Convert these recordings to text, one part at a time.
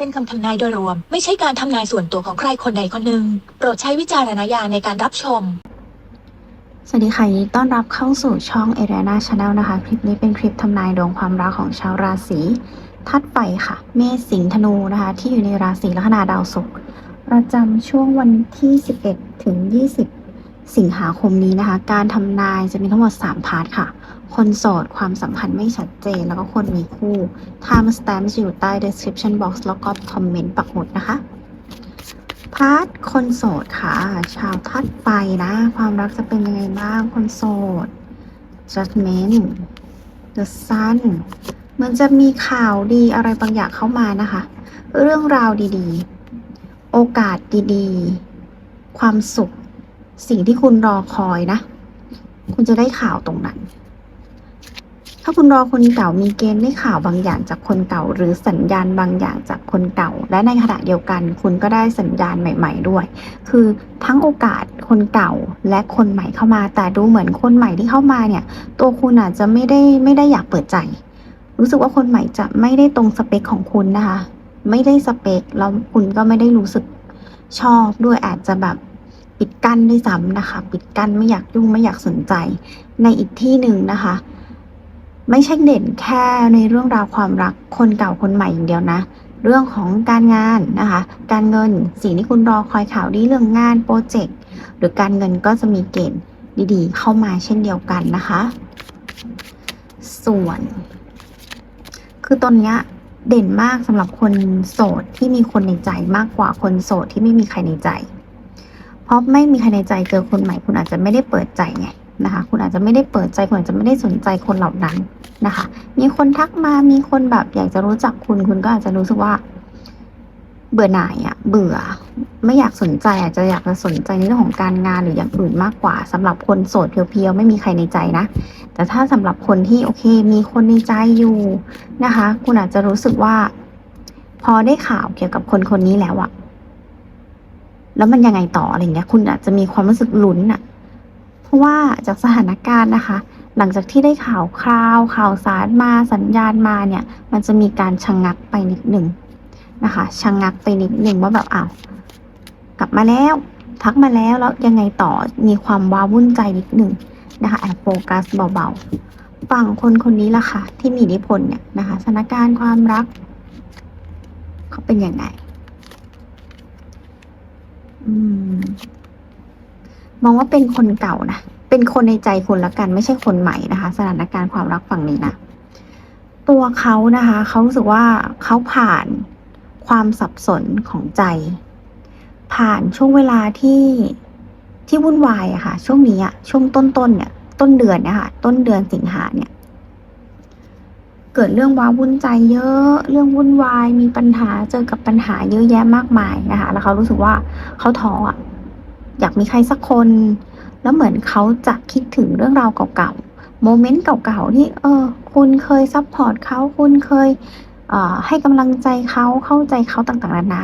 เป็นคำทำนายโดยรวม ไม่ใช่การทำนายส่วนตัวของใครคนใดคนหนึ่ง โปรดใช้วิจารณญาณในการรับชมสวัสดีค่ะยินดีต้อนรับเข้าสู่ช่อง a r i a n a Channel นะคะ คลิปนี้เป็นคลิปทำนายดวงความรักของชาวราศีธาตุไฟค่ะ เมษสิงห์ธนูนะคะ ที่อยู่ในราศีลัคนาดาวศุกร์ประจำช่วงวันที่ 11 ถึง 20 สิงหาคมนี้นะคะ การทำนายจะมีทั้งหมด 3 พาร์ทค่ะ คนโสดความสัมพันธ์ไม่ชัดเจน แล้วก็คนมีคู่ time stamp จะอยู่ใต้ description box แล้วก็คอมเมนต์ปักหมุดนะคะ พาร์ทคนโสดค่ะ ชาวธาตุไฟนะ ความรักจะเป็นยังไงบ้างคนโสด judgment the sun มันจะมีข่าวดีอะไรบางอย่างเข้ามานะคะ เรื่องราวดีๆ โอกาสดีๆ ความสุข สิ่งที่คุณรอคอยนะ คุณจะได้ข่าวตรงนั้น ถ้าคุณรอคนเก่ามีเกณฑ์ได้ข่าวบางอย่างจากคนเก่า หรือสัญญาณบางอย่างจากคนเก่า และในขณะเดียวกัน คุณก็ได้สัญญาณใหม่ ๆ ด้วย คือทั้งโอกาสคนเก่าและคนใหม่เข้ามา แต่ดูเหมือนคนใหม่ที่เข้ามาเนี่ย ตัวคุณอาจจะไม่ได้ไม่ได้อยากเปิดใจ รู้สึกว่าคนใหม่จะไม่ได้ตรงสเปคของคุณนะคะ ไม่ได้สเปคแล้วคุณก็ไม่ได้รู้สึกชอบด้วยอาจจะแบบปิดกั้นด้วยซ้ำนะคะ ปิดกั้นไม่อยากยุ่งไม่อยากสนใจ ในอีกที่หนึ่งนะคะ ไม่ใช่เด่นแค่ในเรื่องราวความรักคนเก่าคนใหม่อย่างเดียวนะ เรื่องของการงานนะคะ การเงินสิ่งที่คุณรอคอยข่าวดีเรื่องงานโปรเจกต์หรือการเงินก็จะมีเกณฑ์ดีๆ เข้ามาเช่นเดียวกันนะคะ ส่วน คือตอนเนี้ยเด่นมากสำหรับคนโสดที่มีคนในใจมากกว่าคนโสดที่ไม่มีใครในใจ เพราะไม่มีใครในใจเจอคนใหม่ คุณอาจจะไม่ได้เปิดใจไงนะคะ คุณอาจจะไม่ได้เปิดใจ คุณอาจจะไม่ได้สนใจคนเหล่านั้น นะคะ มีคนทักมามีคนแบบอยากจะรู้จักคุณคุณก็อาจจะรู้สึกว่า เบื่อหน่ายอะเบื่อ ไม่อยากสนใจอาจจะอยากจะสนใจในเรื่องของการงานหรืออย่างอื่นมากกว่าสำหรับคนโสดเพียวๆไม่มีใครในใจนะ แต่ถ้าสำหรับคนที่โอเค มีคนในใจอยู่นะคะ คุณอาจจะรู้สึกว่า พอได้ข่าวเกี่ยวกับคนคนนี้แล้วอะแล้วมันยังไงต่ออะไรเงี้ย คุณอาจจะมีความรู้สึกลุ้นอะเพราะว่าจากสถานการณ์นะคะ หลังจากที่ได้ข่าวคราว ข่าวสารมาสัญญาณมาเนี่ย มันจะมีการชะงงักไปนิดหนึ่งนะคะชะงงักไปนิดหนึ่งว่าแบบอ้าวกลับมาแล้ว ทักมาแล้วแล้วยังไงต่อมีความว้าวุ่นใจนิดหนึ่งนะคะแอบโฟกัสเบาๆฝั่งคนคนนี้ล่ะค่ะ ที่มีอิทธิพลเนี่ยนะคะสถานการณ์ความรัก เขาเป็นยังไงอืมมองว่าเป็นคนเก่านะ เป็นคนในใจคุณละกัน ไม่ใช่คนใหม่นะคะ สถานการณ์ความรักฝั่งนี้นะตัวเขานะคะเขารู้สึกว่าเขาผ่านความสับสนของใจ ผ่านช่วงเวลาที่ที่วุ่นวายอะค่ะ ช่วงนี้อะช่วงต้นๆเนี่ย ต้นเดือนเนี่ยค่ะ ต้นเดือนสิงหาเนี่ย เกิดเรื่องว้าวุ่นใจเยอะ เรื่องวุ่นวาย มีปัญหาเจอกับปัญหาเยอะแยะมากมายนะคะ แล้วเขารู้สึกว่าเขาท้ออะอยากมีใครสักคน แล้วเหมือนเขาจะคิดถึงเรื่องราวเก่าๆ โมเมนต์เก่าๆที่เออ คุณเคยซัพพอร์ตเขาคุณเคยเอ่อให้กำลังใจเขาเข้าใจเขาต่างๆนานา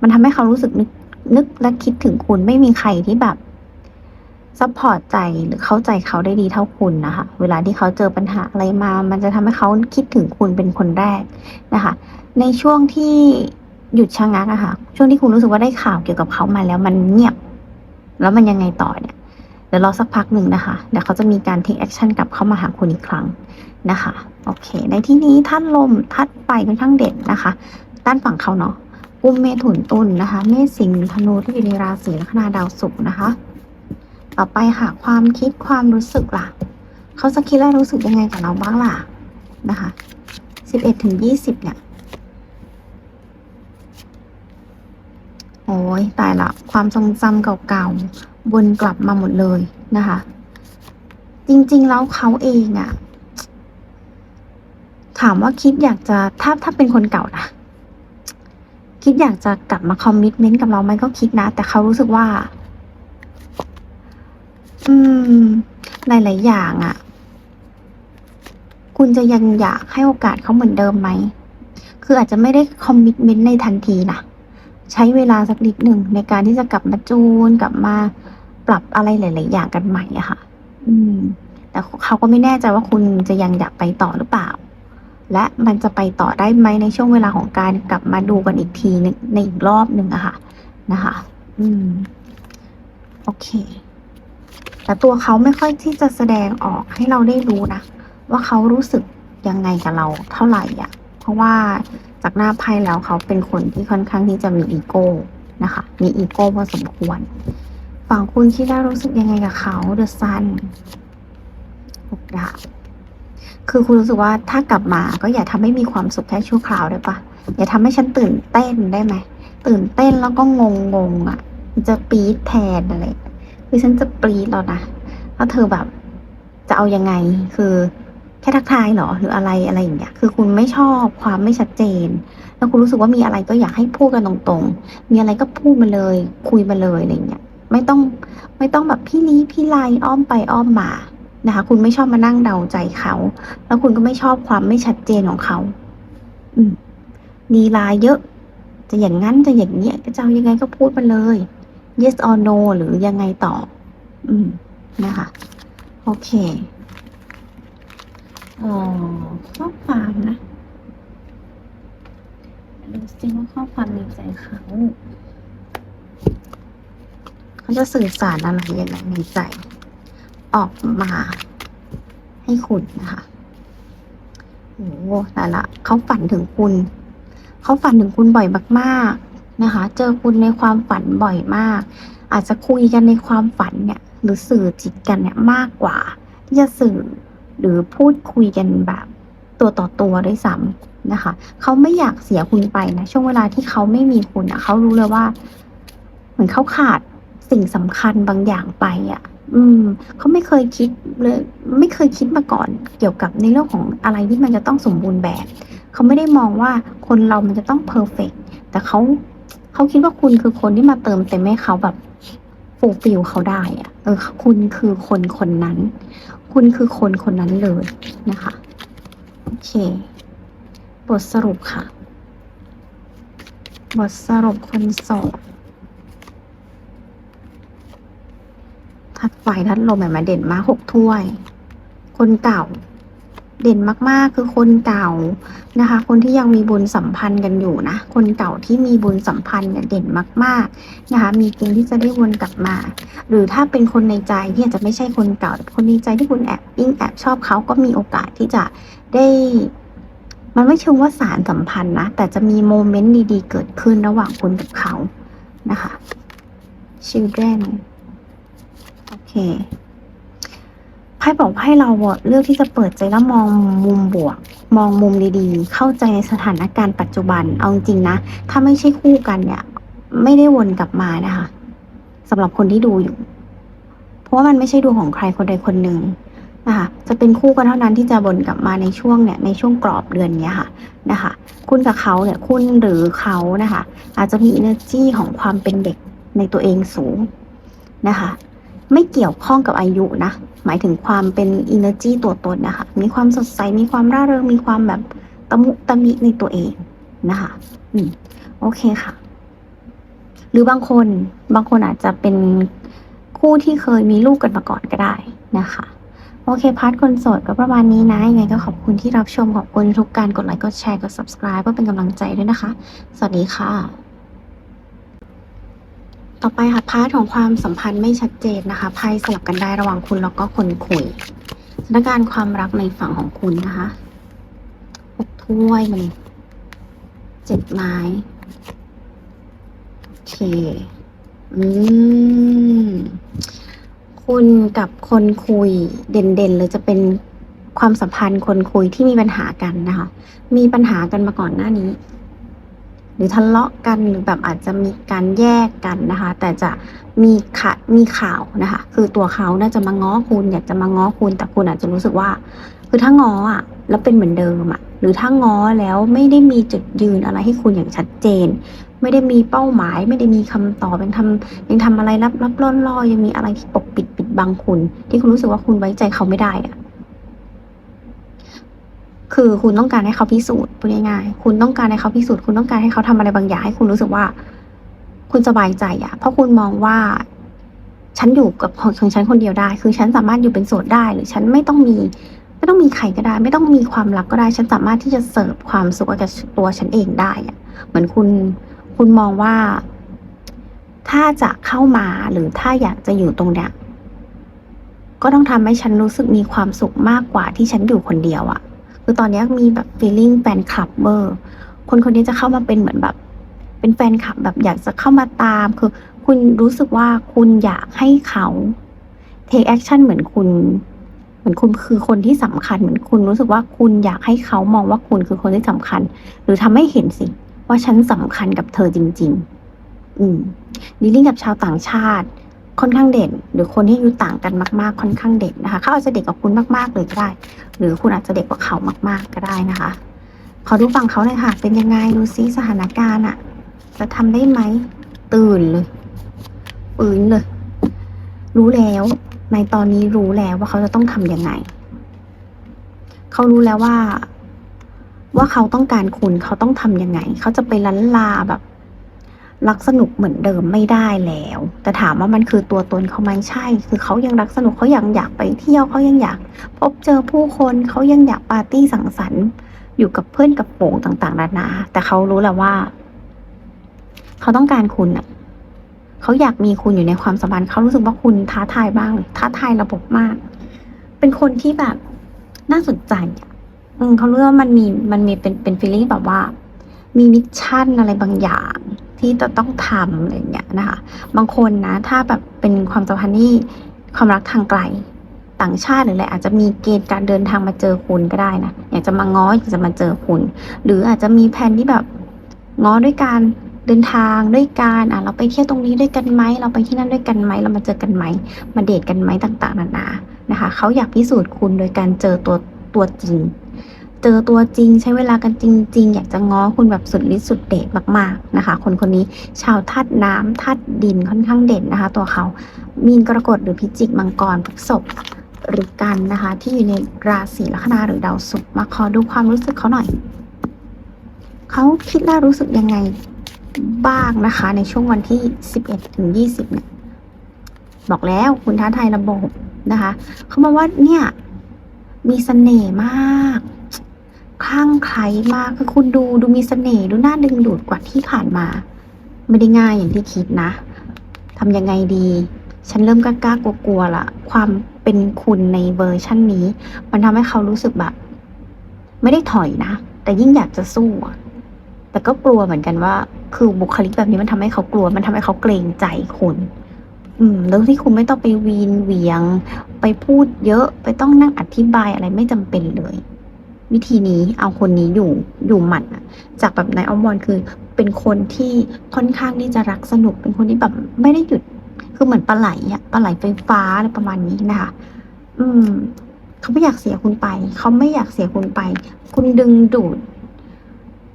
มันทำให้เขารู้สึกนึกนึกและคิดถึงคุณไม่มีใครที่แบบซัพพอร์ตใจหรือเข้าใจเขาได้ดีเท่าคุณนะคะ เวลาที่เขาเจอปัญหาอะไรมา มันจะทำให้เขาคิดถึงคุณเป็นคนแรกนะคะ ในช่วงที่หยุดชะงักอะค่ะ ช่วงที่คุณรู้สึกว่าได้ข่าวเกี่ยวกับเขามาแล้วมันเงียบ แล้วมันยังไงต่อเนี่ย ดี๋ยวรอสักพักหนึ่งนะคะ เดี๋ยวเขาจะมีการ take action กลับเข้ามาหาคุณอีกครั้งนะคะ โอเค ในที่นี้ท่านลมทัดไฟค่อนข้างเด่นนะคะ ด้านฝั่งเขาเนาะกุมเมถุนตุลนะคะ เมษสิงห์ธนูที่อยู่ในราศีลัคนาดาวศุกร์นะคะ ต่อไปค่ะ ความคิดความรู้สึกล่ะ เขาจะคิดและรู้สึกยังไงกับเราบ้างล่ะนะคะสิบเอ็ดถึงยี่สิบเนี่ย โอ้ยตายละความทรงจำเก่าๆวนกลับมาหมดเลยนะคะ จริงๆแล้วเขาเองอะถามว่าคิดอยากจะถ้าถ้าเป็นคนเก่านะคิดอยากจะกลับมาคอมมิชเมนต์กับเราไหมก็คิดนะ แต่เขารู้สึกว่า อืมหลายๆอย่างอะ่ะ คุณจะยังอยากให้โอกาสเขาเหมือนเดิมไหม คืออาจจะไม่ได้คอมมิชเมนต์ในทันทีนะ ใช้เวลาสักนิดหนึ่งในการที่จะกลับมาจูนกลับมาปรับอะไรหลาย ๆ อย่างกันใหม่อะค่ะ อืม แต่เขาก็ไม่แน่ใจว่าคุณจะยังอยากไปต่อหรือเปล่า และมันจะไปต่อได้ไหมในช่วงเวลาของการกลับมาดูกันอีกทีนึงในอีกรอบหนึ่งอะค่ะ นะคะ อืม โอเค แต่ตัวเขาไม่ค่อยที่จะแสดงออกให้เราได้รู้นะว่าเขารู้สึกยังไงกับเราเท่าไหร่อะเพราะว่า จากหน้าไพ่แล้วเขาเป็นคนที่ค่อนข้างที่จะมีอีโก้นะคะ มีอีโก้พอสมควร ฝั่งคุณคิดว่ารู้สึกยังไงกับเขาเดอะซันหกดาบคือคุณรู้สึกว่าถ้ากลับมาก็อย่าทำให้มีความสุขแค่ชั่วคราวได้ปะอย่าทำให้ฉันตื่นเต้นได้ไหม ตื่นเต้นแล้วก็งงงๆอะ จะปี๊ดแทนอะไรคือฉันจะปี๊ดแล้วนะแล้วเธอแบบจะเอายังไงคือ ค่ทักทายเหรอหรืออะไรอะไรอย่างเงี้ยคือคุณไม่ชอบความไม่ชัดเจน แล้วคุณรู้สึกว่ามีอะไรก็อยากให้พูดกันตรงๆ มีอะไรก็พูดมาเลย คุยมาเลยอะไรเงี้ยไม่ต้องไม่ต้องแบบพี่ลี้พี่ไลอ้อมไปอ้อมมานะคะ คุณไม่ชอบมานั่งเดาใจเขา แล้วคุณก็ไม่ชอบความไม่ชัดเจนของเขา อืมลีลาเยอะ จะอย่างนั้นจะอย่างเนี้ยจะเอายังไงก็พูดมาเลย yes or no หรือยังไงต่อ อืมนะคะ โอเค อ๋อข้อความนะดูซิว่าข้อความในใจเขาเขาจะสื่อสารอะไรยังไงในใจ ออกมา ให้คุณนะคะโอ้แต่ละเขาฝันถึงคุณ เขาฝันถึงคุณบ่อยมากๆนะคะ เจอคุณในความฝันบ่อยมาก อาจจะคุยกันในความฝันเนี่ย หรือสื่อจิตกันเนี่ยมากกว่า ที่จะสื่อ หรือพูดคุยกันแบบตัวต่อตัวด้วยซ้ำนะคะ เขาไม่อยากเสียคุณไปนะ ช่วงเวลาที่เขาไม่มีคุณอะเขารู้เลยว่า เหมือนเขาขาดสิ่งสำคัญบางอย่างไปอะอืมเขาไม่เคยคิดเลยไม่เคยคิดมาก่อน เกี่ยวกับในเรื่องของอะไรที่มันจะต้องสมบูรณ์แบบ เขาไม่ได้มองว่าคนเรามันจะต้องเพอร์เฟกแต่เขาเขาคิดว่าคุณคือคนที่มาเติมเต็มให้เขาแบบฟูลฟิลเขาได้อะเออคุณคือคนคนนั้น คุณคือคนคนนั้นเลยนะคะโอเค บทสรุปค่ะ บทสรุปคนโสดทัดไฟทัดลมแบบมาเด่นมาหกถ้วย คนเก่า เด่นมากๆ คือคนเก่านะคะ คนที่ยังมีบุญสัมพันธ์กันอยู่นะ คนเก่าที่มีบุญสัมพันธ์เนี่ยเด่นมาก ๆนะคะ มีเกณฑ์ที่จะได้วนกลับมา หรือถ้าเป็นคนในใจที่อาจจะไม่ใช่คนเก่าคนในใจที่คุณแอบยิ่งแอบชอบเขาก็มีโอกาสที่จะได้ มันไม่เชิงว่าสารสัมพันธ์นะแต่จะมีโมเมนต์ดีๆ เกิดขึ้นระหว่างคุณกับเขานะคะ children โอเค พ่บอกให้เราเลือกที่จะเปิดใจแล้วมองมุมบวก มองมุมดีๆ เข้าใจในสถานการณ์ปัจจุบัน เอาจริงนะ ถ้าไม่ใช่คู่กันเนี่ย ไม่ได้วนกลับมานะคะสำหรับคนที่ดูอยู่ เพราะว่ามันไม่ใช่ดวงของใครคนใดคนหนึ่งนะคะจะเป็นคู่กันเท่านั้นที่จะวนกลับมาในช่วงเนี่ยในช่วงกรอบเดือนเนี้ยค่ะนะคะ คุณกับเขาเนี่ยคุณหรือเขานะคะ อาจจะมี energy ของความเป็นเด็กในตัวเองสูงนะคะ ไม่เกี่ยวข้องกับอายุนะ หมายถึงความเป็น energy ตัวตนนะคะ มีความสดใส มีความร่าเริง มีความแบบตะมุตะมิในตัวเองนะคะ อืม โอเคค่ะ หรือบางคน บางคนอาจจะเป็นคู่ที่เคยมีลูกกันมาก่อนก็ได้นะคะโอเค พาร์ทคนโสดก็ประมาณนี้นะ ยังไงก็ขอบคุณที่รับชม ขอบคุณทุกการกดไลค์ กดแชร์ กด subscribe เพื่อเป็นกำลังใจด้วยนะคะ สวัสดีค่ะ ต่อไปค่ะพาร์ทของความสัมพันธ์ไม่ชัดเจนนะคะไพ่สลับกันได้ระหว่างคุณแล้วก็คนคุยสถานการณ์ความรักในฝั่งของคุณนะคะหกถ้วยมันเจ็ดไม้โอเค อืม คุณกับคนคุยเด่นๆเลยจะเป็นความสัมพันธ์คนคุยที่มีปัญหากันนะคะ มีปัญหากันมาก่อนหน้านี้ หรือทะเลาะกันหรือแบบอาจจะมีการแยกกันนะคะ แต่จะมีข่ามีข่าวนะคะ คือตัวเขาน่าจะมาง้อคุณ อยากจะมาง้อคุณ แต่คุณอาจจะรู้สึกว่า คือถ้าง้ออะ แล้วเป็นเหมือนเดิมอะ หรือถ้าง้อแล้วไม่ได้มีจุดยืนอะไรให้คุณอย่างชัดเจน ไม่ได้มีเป้าหมาย ไม่ได้มีคำตอบยังทำยังทำอะไรลับลับล่อล่อยังมีอะไรที่ปกปิดปิดบังคุณ ที่คุณรู้สึกว่าคุณไว้ใจเขาไม่ได้อะ คือคุณต้องการให้เขาพิสูจน์พูดง่ายๆคุณต้องการให้เขาพิสูจน์คุณต้องการให้เขาทำอะไรบางอย่างให้คุณรู้สึกว่า คุณสบายใจอะเพราะคุณมองว่าฉันอยู่กับของฉันคนเดียวได้ คือฉันสามารถอยู่เป็นโสดได้ หรือฉันไม่ต้องมีไม่ต้องมีใครก็ได้ ไม่ต้องมีความรักก็ได้ ฉันสามารถที่จะเสิร์ฟความสุขกับตัวฉันเองได้อะเหมือนคุณคุณมองว่า ถ้าจะเข้ามาหรือถ้าอยากจะอยู่ตรงเนี้ยก็ต้องทำให้ฉันรู้สึกมีความสุขมากกว่าที่ฉันอยู่คนเดียวอะ คือตอนนี้มีแบบ feeling แฟนคลับเบอร์ คนคนนี้จะเข้ามาเป็นเหมือนแบบ เป็นแฟนคลับแบบอยากจะเข้ามาตาม คือ คุณรู้สึกว่าคุณอยากให้เขา take action เหมือนคุณ เหมือนคุณคือคนที่สำคัญเหมือนคุณรู้สึกว่าคุณอยากให้เขามองว่าคุณคือคนที่สำคัญ หรือทำให้เห็นสิ ว่าฉันสำคัญกับเธอจริง ๆ อืมดีลิ่งกับชาวต่างชาติ ค่อนข้างเด่น หรือคนที่อายุต่างกันมาก ๆ ค่อนข้างเด่นนะคะ เขาอาจจะเด็กกว่าคุณมากๆเลยก็ได้ หรือคุณอาจจะเด็กกว่าเขามาก ๆ ก็ได้นะคะ ขอดูฝั่งเขาเลยค่ะ เป็นยังไงดูซิสถานการณ์อะจะทำได้ไหมตื่นเลยปืนเลย รู้แล้ว ในตอนนี้รู้แล้วว่าเขาจะต้องทำยังไง เขารู้แล้วว่า ว่าเขาต้องการคุณเขาต้องทำยังไง เขาจะไปลันลาแบบ รักสนุกเหมือนเดิมไม่ได้แล้ว แต่ถามว่ามันคือตัวตนเขาไหมใช่ คือเขายังรักสนุกเขายังอยากไปเที่ยวเขายังอยาก พบเจอผู้คนเขายังอยากปาร์ตี้สังสรรค์ อยู่กับเพื่อนกับโป่งต่างๆนานาแต่เขารู้แล้วว่า เขาต้องการคุณอะเขาอยากมีคุณอยู่ในความสัมพันธ์เขารู้สึกว่าคุณท้าทายบ้างท้าทายระบบมาก เป็นคนที่แบบน่าสนใจอะอืมเขารู้ว่ามันมีมันมีเป็นเป็นฟีลลิ่งแบบว่า มีมิชชั่นอะไรบางอย่าง ที่จะต้องทำอะไรอย่างเงี้ยนะคะ บางคนนะ ถ้าแบบเป็นความสัมพันธ์ที่ความรักทางไกลต่างชาติหรืออะไรอาจจะมีเกณฑ์การเดินทางมาเจอคุณก็ได้นะอยากจะมาง้ออยากจะมาเจอคุณ หรืออาจจะมีแผนที่แบบง้อด้วยการเดินทางด้วยการอะเราไปเที่ยวตรงนี้ด้วยกันไหมเราไปที่นั่นด้วยกันไหมเรามาเจอกันไหมมาเดทกันไหมต่าง ๆ นานานะคะ เขาอยากพิสูจน์คุณโดยการเจอตัวตัวจริง เจอตัวจริง ใช้เวลากันจริง ๆ อยากจะง้อคุณแบบสุดฤทธิ์สุดเดชมากๆนะคะ คนคนนี้ชาวธาตุน้ำธาตุดินค่อนข้างเด่นนะคะ ตัวเขามีนกรกฎหรือพิจิกมังกรพฤษภหรือกันนะคะ ที่อยู่ในราศีลัคนาหรือดาวศุกร์มาขอดูความรู้สึกเขาหน่อยเขาคิดและรู้สึกยังไงบ้างนะคะ ในช่วงวันที่ 11ถึง20เนี่ยบอกแล้วคุณท้าทายระบบนะคะ เขามาว่าเนี่ย มีเสน่ห์มาก คลั่งไคล้มากคือคุณดูดูมีเสน่ห์ดูน่าดึงดูดกว่าที่ผ่านมา ไม่ได้ง่ายอย่างที่คิดนะทำยังไงดี ฉันเริ่มกล้ากลัวๆละความเป็นคุณในเวอร์ชั่นนี้ มันทำให้เขารู้สึกแบบ ไม่ได้ถอยนะ แต่ยิ่งอยากจะสู้แต่ก็กลัวเหมือนกันว่า คือบุคลิกแบบนี้มันทำให้เขากลัว มันทำให้เขาเกรงใจคุณ อืม แล้วที่คุณไม่ต้องไปวีนเวียง ไปพูดเยอะ ไปต้องนั่งอธิบายอะไรไม่จำเป็นเลย วิธีนี้เอาคนนี้อยู่อยู่หมัดอะจากแบบนายอมรคือเป็นคนที่ค่อนข้างที่จะรักสนุก เป็นคนที่แบบไม่ได้หยุด คือเหมือนปลาไหลอะปลาไหลไฟฟ้าอะไรประมาณนี้นะคะ อืมเขาไม่อยากเสียคุณไป เขาไม่อยากเสียคุณไป คุณดึงดูด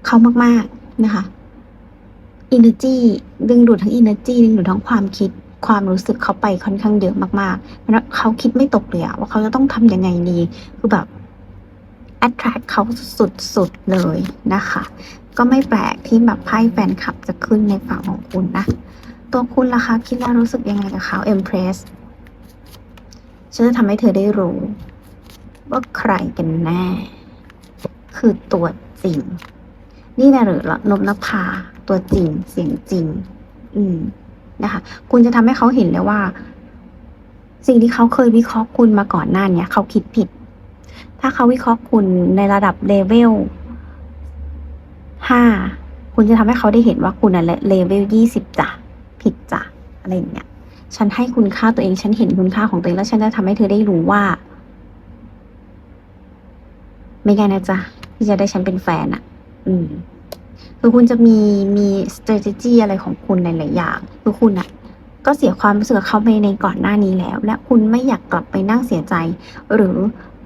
เขามากๆนะคะ energy ดึงดูดทั้ง energy ดึงดูดทั้งความคิดความรู้สึกเขาไปค่อนข้างเยอะมากๆ เพราะเขาคิดไม่ตกเลยอะว่าเขาจะต้องทำยังไงดี คือแบบ attract เขาสุดๆเลยนะคะ ก็ไม่แปลกที่แบบไพ่แฟนคลับจะขึ้นในฝั่งของคุณนะ ตัวคุณล่ะคะคิดแล้วรู้สึกยังไงกับเขา Empress ฉันจะทำให้เธอได้รู้ ว่าใครกันแน่ คือตัวจริง นี่นะหรือนมนภาตัวจริงเสียงจริง อืมนะคะ คุณจะทำให้เขาเห็นเลยว่า สิ่งที่เขาเคยวิเคราะห์คุณมาก่อนหน้านี้เขาคิดผิด ถ้าเขาวิเคราะห์คุณในระดับเลเวลห้าคุณจะทำให้เขาได้เห็นว่าคุณน่ะเลเวลยี่สิบจ้ะผิดจ้ะอะไรอย่างเงี้ย ฉันให้คุณค่าตัวเอง ฉันเห็นคุณค่าของตัวเองแล้วฉันจะทำให้เธอได้รู้ว่า ไม่ไงนะจ๊ะที่จะได้ฉันเป็นแฟนอะอืมคือคุณจะมีมี strategy อะไรของคุณหลายๆอย่างคือคุณอะก็เสียความรู้สึกเขาไปในก่อนหน้านี้แล้ว และคุณไม่อยากกลับไปนั่งเสียใจ หรือ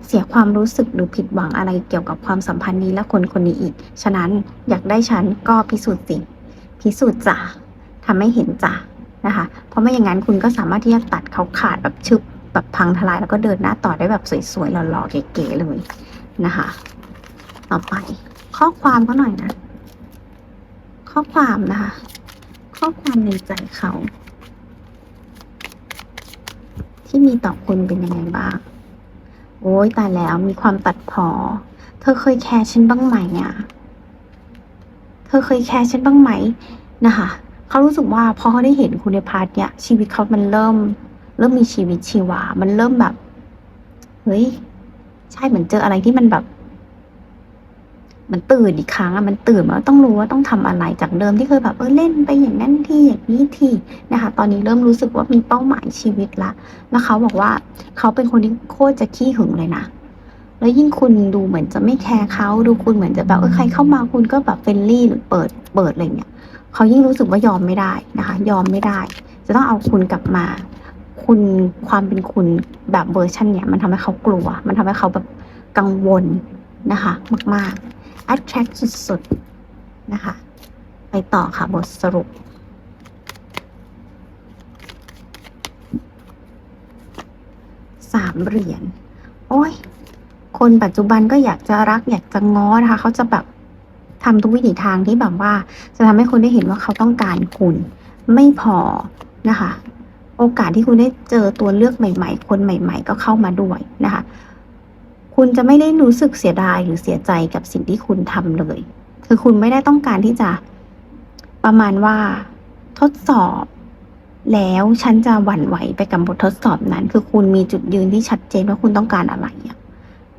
เสียความรู้สึกหรือผิดหวังอะไรเกี่ยวกับความสัมพันธ์นี้และคนคนนี้อีก ฉะนั้นอยากได้ฉันก็พิสูจน์สิ พิสูจน์จ้ะทำให้เห็นจ้ะนะคะ เพราะไม่อย่างนั้นคุณก็สามารถที่จะตัดเขาขาดแบบชึบแบบพังทลายแล้วก็เดินหน้าต่อได้แบบสวยๆหล่อๆเก๋ๆเลยนะคะ ต่อไป ข้อความก็หน่อยนะ ข้อความนะคะ ข้อความในใจเขา ที่มีต่อคุณเป็นยังไงบ้าง โอ้ยตายแล้วมีความตัดพอ เธอเคยแคร์ฉันบ้างไหมอะเธอเคยแคร์ฉันบ้างไหมนะคะเขารู้สึกว่าพอเขาได้เห็นคุณในพาร์ทเนี่ยชีวิตเขามันเริ่ม เริ่มมีชีวิตชีวา มันเริ่มแบบ เฮ้ย ใช่เหมือนเจออะไรที่มันแบบ มันตื่นอีกครั้งอะมันตื่นมาต้องรู้ว่าต้องทำอะไรจากเดิมที่เคยแบบเออเล่นไปอย่างนั้นที่อย่างนี้ที่นะคะ ตอนนี้เริ่มรู้สึกว่ามีเป้าหมายชีวิตละแล้วเขาบอกว่าเขาเป็นคนที่โคตรจะขี้หึงเลยนะแล้วยิ่งคุณดูเหมือนจะไม่แคร์เขาดูคุณเหมือนจะแบบเออใครเข้ามาคุณก็แบบเฟรนลี่หรือเปิดเปิดอะไรเงี้ยเขายิ่งรู้สึกว่ายอมไม่ได้นะคะ ยอมไม่ได้ จะต้องเอาคุณกลับมา คุณความเป็นคุณแบบเวอร์ชันเนี่ย มันทำให้เขากลัว มันทำให้เขาแบบกังวลนะคะ มาก ๆ attract สุดๆ นะคะ ไปต่อค่ะบทสรุป สามเหรียญ โอ้ย คนปัจจุบันก็อยากจะรักอยากจะง้อนะคะ เขาจะแบบทำทุกวิถีทางที่แบบว่า จะทำให้คนได้เห็นว่าเขาต้องการคุณ ไม่พอนะคะ โอกาสที่คุณได้เจอตัวเลือกใหม่ ๆ คนใหม่ ๆ ก็เข้ามาด้วยนะคะ คุณจะไม่ได้รู้สึกเสียดายหรือเสียใจกับสิ่งที่คุณทำเลย คือคุณไม่ได้ต้องการที่จะประมาณว่าทดสอบ แล้วฉันจะหวั่นไหวไปกับบททดสอบนั้น คือคุณมีจุดยืนที่ชัดเจนว่าคุณต้องการอะไร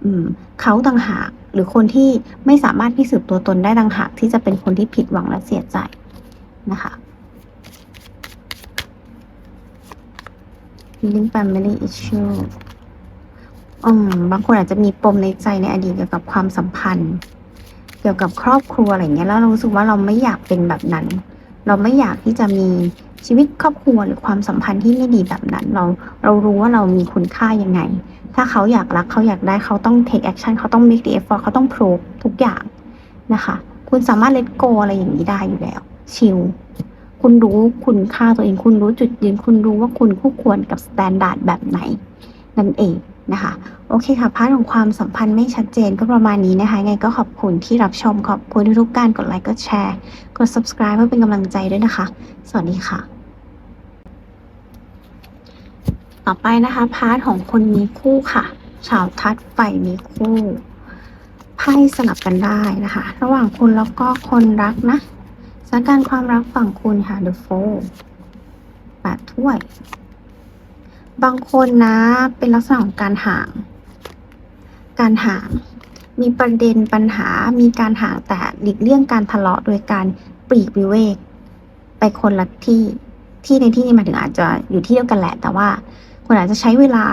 อืม เขาต่างหากหรือคนที่ไม่สามารถพิสูจน์ตัวตนได้ต่างหากที่จะเป็นคนที่ผิดหวังและเสียใจนะคะ healing family issue อืมบางคนอาจจะมีปมในใจในอดีตเกี่ยวกับความสัมพันธ์ เกี่ยวกับครอบครัวอะไรเงี้ยแล้วเรารู้สึกว่าเราไม่อยากเป็นแบบนั้น เราไม่อยากที่จะมีชีวิตครอบครัวหรือความสัมพันธ์ที่ไม่ดีแบบนั้น เราเรารู้ว่าเรามีคุณค่ายังไง ถ้าเขาอยากรักเขาอยากได้เขาต้อง take action เขาต้อง make the effort เขาต้อง prove ทุกอย่างนะคะ คุณสามารถ let go อะไรอย่างนี้ได้อยู่แล้ว ชิลคุณรู้คุณค่าตัวเอง คุณรู้จุดยืน คุณรู้ว่าคุณคู่ควรกับสแตนดาร์ดแบบไหน นั่นเอง นะคะโอเคค่ะพาร์ทของความสัมพันธ์ไม่ชัดเจนก็ประมาณนี้นะคะไงก็ขอบคุณที่รับชมขอบคุณทุกการกดไลค์กดแชร์ กด subscribe เพื่อเป็นกำลังใจด้วยนะคะ สวัสดีค่ะ ต่อไปนะคะพาร์ทของคนมีคู่ค่ะ ชาวทัดไฟมีคู่ไพ่สลับกันได้นะคะ ระหว่างคุณแล้วก็คนรักนะสถานการณ์ความรักฝั่งคุณค่ะ The Four แปดถ้วย บางคนนะเป็นลักษณะของการห่าง การห่าง มีประเด็นปัญหา มีการห่างแต่หลีกเลี่ยงการทะเลาะโดยการปลีกวิเวก ไปคนละที่ ที่ในที่นี้หมายถึงอาจจะอยู่ที่เดียวกันแหละ แต่ว่าคุณอาจจะใช้เวลา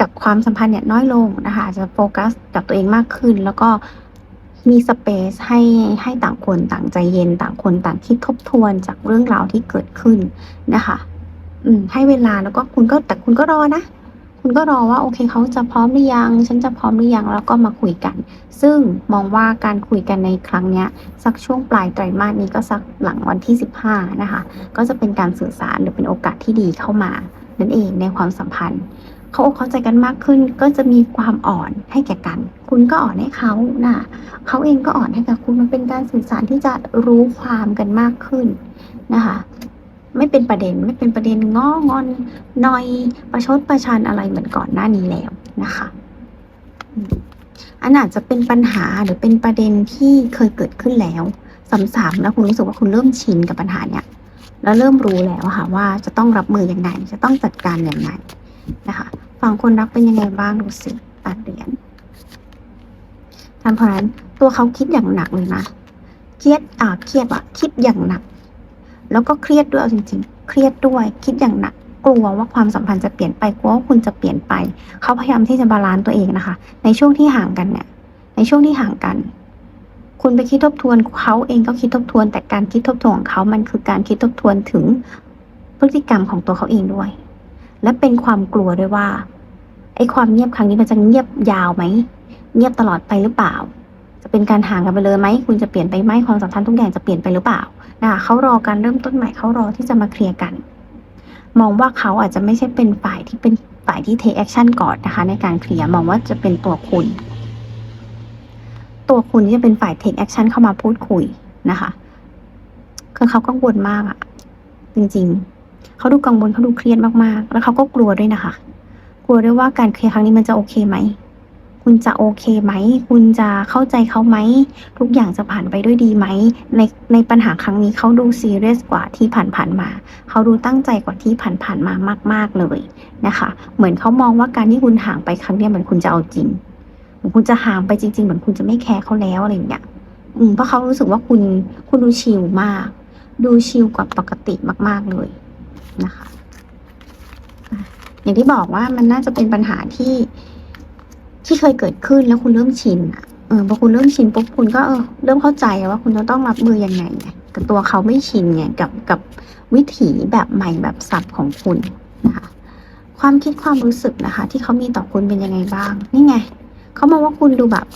กับความสัมพันธ์เนี่ยน้อยลงนะคะอาจจะโฟกัสกับตัวเองมากขึ้น แล้วก็มีสเปซให้ให้ต่างคนต่างใจเย็น ต่างคนต่างคิดทบทวนจากเรื่องราวที่เกิดขึ้นนะคะ อืม ให้เวลาแล้วก็คุณก็แต่คุณก็รอนะคุณก็รอว่าโอเคเขาจะพร้อมหรือยัง ฉันจะพร้อมหรือยังแล้วก็มาคุยกัน ซึ่งมองว่าการคุยกันในครั้งเนี้ย สักช่วงปลายไตรมาสนี้ก็สักหลังวันที่ 15 นะคะ ก็จะเป็นการสื่อสารหรือเป็นโอกาสที่ดีเข้ามานั่นเองในความสัมพันธ์ เขาอกเข้าใจกันมากขึ้นก็จะมีความอ่อนให้แก่กัน คุณก็อ่อนให้เขานะเขาเองก็อ่อนให้กับคุณมันเป็นการสื่อสารที่จะรู้ความกันมากขึ้นนะคะ ไม่เป็นประเด็นไม่เป็นประเด็นง้องอนนอยประชดประชันอะไรเหมือนก่อนหน้านี้แล้วนะคะอันอาจจะเป็นปัญหาหรือเป็นประเด็นที่เคยเกิดขึ้นแล้วซ้ำๆแล้วคุณรู้สึกว่าคุณเริ่มชินกับปัญหาเนี้ยแล้วเริ่มรู้แล้วค่ะว่าจะต้องรับมือยังไงจะต้องจัดการยังไงนะคะฝั่งคนรักเป็นยังไงบ้างดูสิตัดเหรียญท่านเพราะฉะนั้นตัวเขาคิดอย่างหนักเลยนะเครียดอ่าเครียดอะคิดอย่างหนัก แล้วก็เครียดด้วยเอาจริง ๆ เครียดด้วย คิดอย่างหนักกลัวว่าความสัมพันธ์จะเปลี่ยนไปกลัวว่าคุณจะเปลี่ยนไป เขาพยายามที่จะบาลานซ์ตัวเองนะคะ ในช่วงที่ห่างกันเนี่ย ในช่วงที่ห่างกัน คุณไปคิดทบทวนเขาเองก็คิดทบทวน แต่การคิดทบทวนของเขามันคือการคิดทบทวนถึงพฤติกรรมของตัวเขาเองด้วย และเป็นความกลัวด้วยว่าไอ้ความเงียบครั้งนี้มันจะเงียบยาวไหมเงียบตลอดไปหรือเปล่า จะเป็นการห่างกันไปเลยไหมคุณจะเปลี่ยนไปไหมความสัมพันธ์ทุกอย่างจะเปลี่ยนไปหรือเปล่า นะคะเขารอการเริ่มต้นใหม่เขารอที่จะมาเคลียร์กัน มองว่าเขาอาจจะไม่ใช่เป็นฝ่ายที่เป็นฝ่ายที่ take action ก่อนนะคะ ในการเคลียร์มองว่าจะเป็นตัวคุณ ตัวคุณที่จะเป็นฝ่าย take action เข้ามาพูดคุยนะคะคือเขากังวลมากอะจริงๆ เขาดูกังวลเขาดูเครียดมากๆ แล้วเขาก็กลัวด้วยนะคะ กลัวด้วยว่าการเคลียร์ครั้งนี้มันจะโอเคไหม คุณจะโอเคไหม คุณจะเข้าใจเขาไหม ทุกอย่างจะผ่านไปด้วยดีไหม ในในปัญหาครั้งนี้เขาดูซีเรียสกว่าที่ผ่านๆมา เขาดูตั้งใจกว่าที่ผ่านๆมามาก ๆเลยนะคะ เหมือนเขามองว่าการที่คุณห่างไปครั้งนี้เหมือนคุณจะเอาจริงเหมือนคุณจะห่างไปจริง ๆ เหมือนคุณจะไม่แคร์เขาแล้วอะไรอย่างเงี้ยอืมเพราะเขารู้สึกว่าคุณคุณดูชิลมาก ดูชิลกว่าปกติมาก ๆเลยนะคะ อย่างที่บอกว่ามันน่าจะเป็นปัญหาที่ ที่เคยเกิดขึ้นแล้วคุณเริ่มชินอะเออพอคุณเริ่มชินปุ๊บคุณก็เออเริ่มเข้าใจว่าคุณจะต้องรับมือยังไงไงแต่ตัวเขาไม่ชินไงกับกับวิถีแบบใหม่แบบสับของคุณนะคะความคิดความรู้สึกนะคะ ที่เขามีต่อคุณเป็นยังไงบ้าง นี่ไงเขามองว่าคุณดูแบบ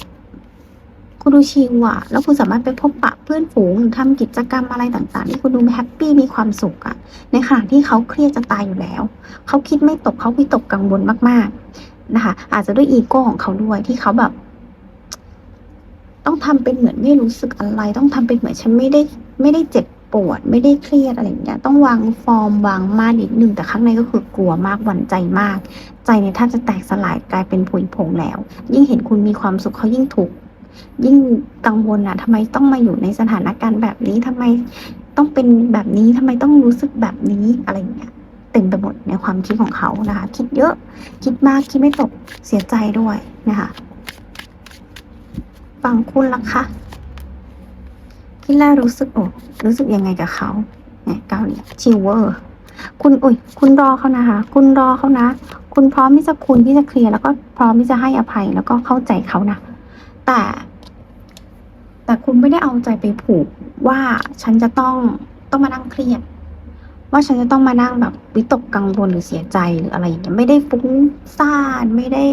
คุณดูชิลอะแล้วคุณสามารถไปพบปะเพื่อนฝูงหรือทำกิจกรรมอะไรต่างๆที่คุณดูแฮปปี้มีความสุขอะในขณะที่เขาเครียดจะตายอยู่แล้ว เขาคิดไม่ตกเขาวิตกกังวลมากๆ นะคะ อาจจะด้วยอีโก้ของเขาด้วยที่เขาแบบ ต้องทำเป็นเหมือนไม่รู้สึกอะไร ต้องทำเป็นเหมือนฉันไม่ได้ไม่ได้เจ็บปวด ไม่ได้เครียดอะไรอย่างเงี้ย ต้องวางฟอร์มวางมานิดนึงแต่ข้างในก็คือกลัวมากหวั่นใจมาก ใจเนี่ยถ้าจะแตกสลายกลายเป็นผุยผงแล้ว ยิ่งเห็นคุณมีความสุขเขายิ่งทุกยิ่งกังวลอะทำไมต้องมาอยู่ในสถานการณ์แบบนี้ทำไมต้องเป็นแบบนี้ทำไมต้องรู้สึกแบบนี้อะไรอย่างเงี้ย เต็มไปหมดในความคิดของเขานะคะ คิดเยอะคิดมากคิดไม่ตกเสียใจด้วยนะคะฟังคุณล่ะคะคิดแล้วรู้สึกโอ้รู้สึกยังไงกับเขาเนี่ยเกาหลีชิวเวอร์คุณอุ้ยคุณรอเขานะคะ คุณรอเขานะ คุณพร้อมที่จะคุณที่จะเคลียร์แล้วก็พร้อมที่จะให้อภัยแล้วก็เข้าใจเขานะ แต่ แต่คุณไม่ได้เอาใจไปผูกว่าฉันจะต้องต้องมานั่งเครียด ว่าฉันจะต้องมานั่งแบบวิตกกังวลหรือเสียใจหรืออะไรอย่างเงี้ยไม่ได้ฟุ้งซ่านไม่ได้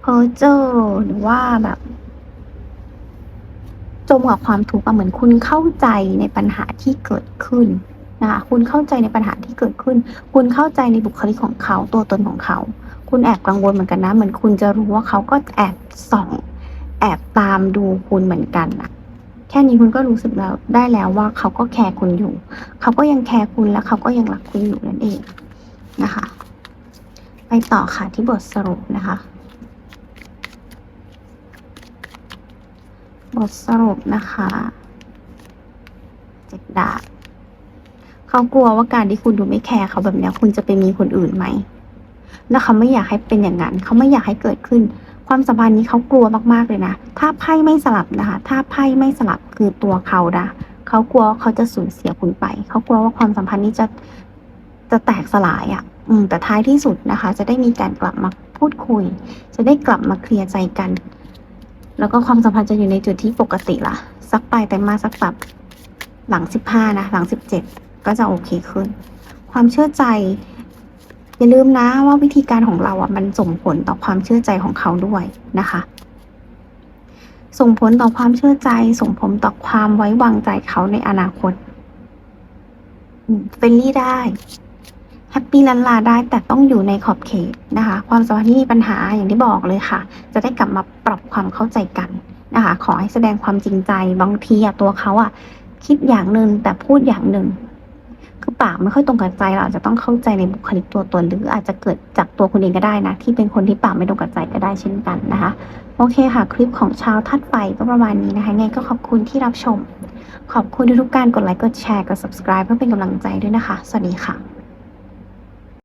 เพ้อเจ้อหรือว่าแบบ จมกับความทุกข์เหมือนคุณเข้าใจในปัญหาที่เกิดขึ้นนะคะคุณเข้าใจในปัญหาที่เกิดขึ้น คุณเข้าใจในบุคลิกของเขาตัวตนของเขา คุณแอบกังวลเหมือนกันนะ เหมือนคุณจะรู้ว่าเขาก็แอบส่อง แอบตามดูคุณเหมือนกันอะ แค่นี้คุณก็รู้สึกแล้วได้แล้วว่าเขาก็แคร์คุณอยู่ เขาก็ยังแคร์คุณและเขาก็ยังรักคุณอยู่นั่นเองนะคะ ไปต่อค่ะที่บทสรุปนะคะ บทสรุปนะคะเจ็ดดาบเขากลัวว่าการที่คุณดูไม่แคร์เขาแบบนี้คุณจะไปมีคนอื่นไหมแล้วเขาไม่อยากให้เป็นอย่างนั้น เขาไม่อยากให้เกิดขึ้น ความสัมพันธ์นี้เขากลัวมากๆเลยนะ ถ้าไพ่ไม่สลับนะคะ ถ้าไพ่ไม่สลับคือตัวเขานะเขากลัวเขาจะสูญเสียคุณไป เขากลัวว่าความสัมพันธ์นี้จะจะแตกสลายอะ่ะ อืม แต่ท้ายที่สุดนะคะ จะได้มีการกลับมาพูดคุย จะได้กลับมาเคลียร์ใจกัน แล้วก็ความสัมพันธ์จะอยู่ในจุดที่ปกติละสักปลายแต่มาสักแบบหลังสิบห้านะ หลังสิบเจ็ดก็จะโอเคขึ้น ความเชื่อใจ อย่าลืมนะว่าวิธีการของเราอะมันส่งผลต่อความเชื่อใจของเขาด้วยนะคะ ส่งผลต่อความเชื่อใจ ส่งผลต่อความไว้วางใจเขาในอนาคตเฟรนลี่ได้แฮปปี้ลันลาได้แต่ต้องอยู่ในขอบเขตนะคะ ความสัมพันธ์ที่มีปัญหาอย่างที่บอกเลยค่ะ จะได้กลับมาปรับความเข้าใจกันนะคะ ขอให้แสดงความจริงใจบางทีอะตัวเขาอะคิดอย่างหนึ่งแต่พูดอย่างหนึ่ง ปากไม่ค่อยตรงกับใจเราอาจจะต้องเข้าใจในบุคลิกตัวตนหรืออาจจะเกิดจากตัวคุณเองก็ได้นะ ที่เป็นคนที่ปากไม่ตรงกับใจก็ได้เช่นกันนะคะ โอเคค่ะ คลิปของชาวทัดไฟก็ประมาณนี้นะคะไงก็ขอบคุณที่รับชม ขอบคุณทุกๆการกดไลค์กดแชร์กด subscribe เพื่อเป็นกำลังใจด้วยนะคะ สวัสดีค่ะ